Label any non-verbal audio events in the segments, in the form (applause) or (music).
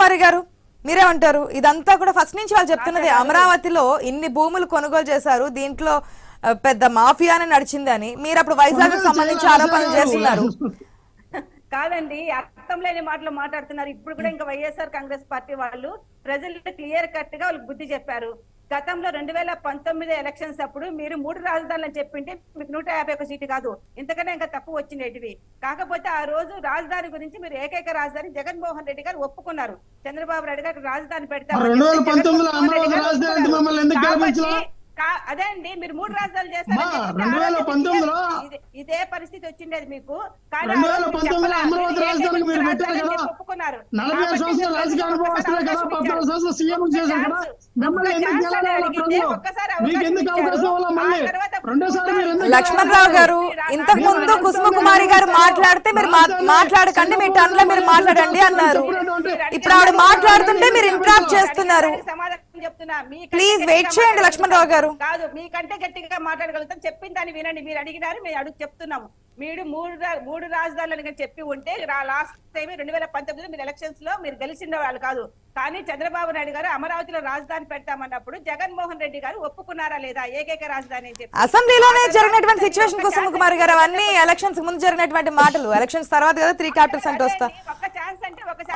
కుమారి గారు మీరేమంటారు ఇదంతా కూడా ఫస్ట్ నుంచి వాళ్ళు చెప్తున్నది. అమరావతిలో ఇన్ని భూములు కొనుగోలు చేశారు. దీంట్లో పెద్ద మాఫియానే నడిచిందని. మీరు అప్పుడు వైజాగ్ సంబంధించి ఆరోపణలు (laughs) చేస్తున్నారు. కాదండి అర్థం లేని మాటలు మాట్లాడుతున్నారు. ఇప్పుడు కూడా ఇంకా వైఎస్ఆర్ కాంగ్రెస్ పార్టీ వాళ్ళు ప్రజలకు క్లియర్ కట్గా వాళ్ళకి బుద్ధి చెప్పారు. గతంలో రెండు వేల పంతొమ్మిది ఎలక్షన్స్ అప్పుడు మీరు మూడు రాజధానులు అని చెప్పింటే మీకు నూట యాభై ఒక సీటు కాదు. ఇంతకన్నా ఇంకా తక్కువ వచ్చినటివి కాకపోతే ఆ రోజు రాజధాని గురించి మీరు ఏకైక రాజధాని జగన్మోహన్ రెడ్డి గారు ఒప్పుకున్నారు. చంద్రబాబు నాయుడు గారు రాజధాని పెడతారు అదే అండి మీరు మూడు రాజధానులు పంతొమ్మిదిలో ఇదే- పరిస్థితి వచ్చిండేది మీకు. ఒప్పుకున్నారు. లక్ష్మణరావు గారు ఇంతకు ముందు కుసుమ కుమారి గారు మాట్లాడితే మీరు మాట్లాడకండి మీ టర్న్లో మీరు మాట్లాడండి అన్నారు. ఇప్పుడు ఆవిడ మాట్లాడుతుంటే మీరు ఇంటరాప్ట్ చేస్తున్నారు. సమాధానం చెప్తున్నా. గట్టిగా wait చేయండి లక్ష్మణరావు గారు. కాదు మీకంటే గట్టిగా మాట్లాడగలుగుతాం. చెప్పిన దాన్ని వినండి. మీరు అడిగినారు మేము అడుగు చెప్తున్నాము. మీరు మూడు మూడు రాజధానులు అని చెప్పి ఉంటే లాస్ట్ టైం రెండు వేల పంతొమ్మిదిలో మీరు ఎలక్షన్స్లో మీరు గెలిచిన వాళ్ళు కాదు. కానీ చంద్రబాబు నాయుడు గారు అమరావతిలో రాజధాని పెడతామన్నప్పుడు జగన్మోహన్ రెడ్డి గారు ఒప్పుకున్నారా లేదా? ఏకైక రాజధాని చెప్పి. అసెంబ్లీలోనే జరిగినటువంటి సిచ్యువేషన్ కుసుమ కుమారి గారు అవన్నీ ఎలక్షన్స్ ముందు జరిగినటువంటి మాటలు. ఎలక్షన్స్ తర్వాత కదా త్రీ క్యాపిటల్స్ అంటే వస్తా.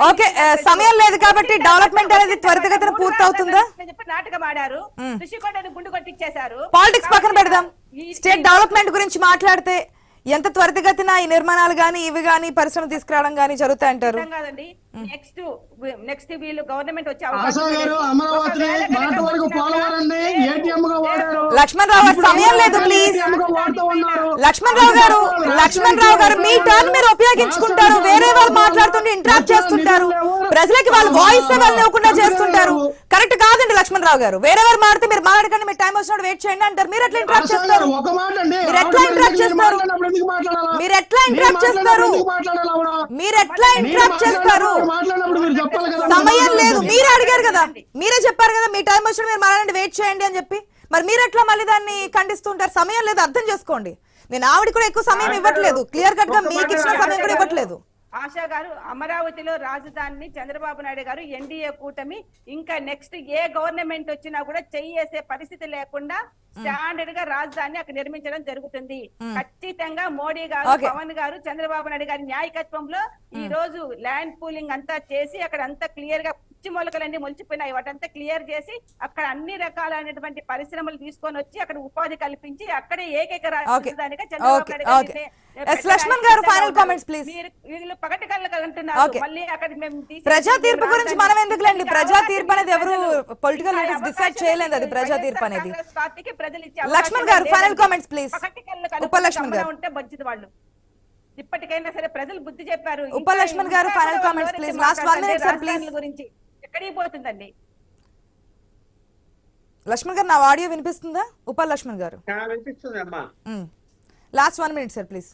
ఓకే, ఆ, సమయం లేదు కాబట్టి డెవలప్మెంట్ అనేది త్వరితగతిన పూర్తవుతుందా? నాటకం ఆడారు ఋషికొండని గుండు కొట్టించేశారు పాలిటిక్స్ పక్కన పెడదాం. ఈ- స్టేట్ డెవలప్మెంట్ గురించి మాట్లాడితే ఎంత త్వరితగతిన ఈ నిర్మాణాలు గాని ఇవి గాని పరిశ్రమ తీసుకురావడం గాని జరుగుతాయంటారు కాదండి. నెక్స్ట్ నెక్స్ట్ వీళ్ళు గవర్నమెంట్ వచ్చే అవకాశం లక్ష్మణ్ రావు గారు సమయం లేదు ప్లీజ్ లక్ష్మణ్ రావు గారు లక్ష్మణ్ రావు గారు మీ టర్న్ మీరు ఉపయోగించుకుంటారు. వేరే వాళ్ళు మాట్లాడుతుంటే ఇంటరాక్ట్ చేస్తుంటారు. ప్రజలకి వాళ్ళ వాయిస్ ఇవ్వకుండా చేస్తుంటారు. కరెక్ట్ కాదండి లక్ష్మణ్ రావు గారు. వేరే వారు మాడితే మీరు మాట్లాడకండి మీరు టైం వచ్చినప్పుడు వెయిట్ చేయండి అంటారు. మీరు ఎట్లా ఇంటరాక్ట్ చేస్తారు? మీరు ఎట్లా మీరు చేస్తారు? మీరు ఎట్లా interact చేస్తారు? మీరు ఎట్లా ఇంటరాక్ట్ చేస్తారు? సమయం లేదు. మీరే అడిగారు కదా. మీరే చెప్పారు కదా. మీ టైం వచ్చిన మీరు మాట్లాడండి వెయిట్ చేయండి అని చెప్పి. మరి మీరు ఎట్లా మళ్ళీ దాన్ని ఖండిస్తుంటారు? సమయం లేదు అర్థం చేసుకోండి. నేను ఆవిడ కూడా ఎక్కువ సమయం ఇవ్వట్లేదు. క్లియర్ కట్గా మీకు ఇచ్చిన సమయం కూడా ఇవ్వట్లేదు. ఆశా గారు అమరావతిలో రాజధానిని చంద్రబాబు నాయుడు గారు ఎన్డీఏ కూటమి ఇంకా నెక్స్ట్ ఏ గవర్నమెంట్ వచ్చినా కూడా చెయ్యేసే పరిస్థితి లేకుండా స్టాండర్డ్గా రాజధాని అక్కడ నిర్మించడం జరుగుతుంది. ఖచ్చితంగా మోడీ గారు. పవన్ గారు చంద్రబాబు నాయుడు గారి న్యాయకత్వంలో ఈ రోజు ల్యాండ్ పూలింగ్ అంతా చేసి అక్కడ అంతా క్లియర్గా పిచ్చి మొలకలన్నీ మొలిచిపోయినాయి. వాటంతా క్లియర్ చేసి అక్కడ అన్ని రకాలైనటువంటి పరిశ్రమలు తీసుకొని వచ్చి అక్కడ ఉపాధి కల్పించి అక్కడే ఏకైక రాజధానిగా లక్ష్మణ్ గారు. మీరు వీళ్ళు పగటి. మళ్ళీ అక్కడ మేము తీసేసి ప్రజా తీర్పు మేము గురించి రాజధాని- మనం ఎందుకులేండి? ప్రజా అవకాశం తీర్పు అనేది ఎవరు పొలిటికల్ లీడర్స్ డిసైడ్ చేయలేదు అది ప్రజా తీర్పు అనేది. లక్ష్మణ్ గారు. ఉంటే మంచిది వాళ్ళు. ఇప్పటికైనా సరే ప్రజలు బుద్ధి చెప్పారు. ఉప లక్ష్మణ్ గారు, please. Last one minute, sir, మాట్లాడండి please. రాజధానుల గురించి. ఎక్కడికి పోతుందండి? లక్ష్మణ్ గారు నా ఆడియో వినిపిస్తుందా? ఉప లక్ష్మణ్ గారు. వినిపిస్తుంది అమ్మా last one minute sir please.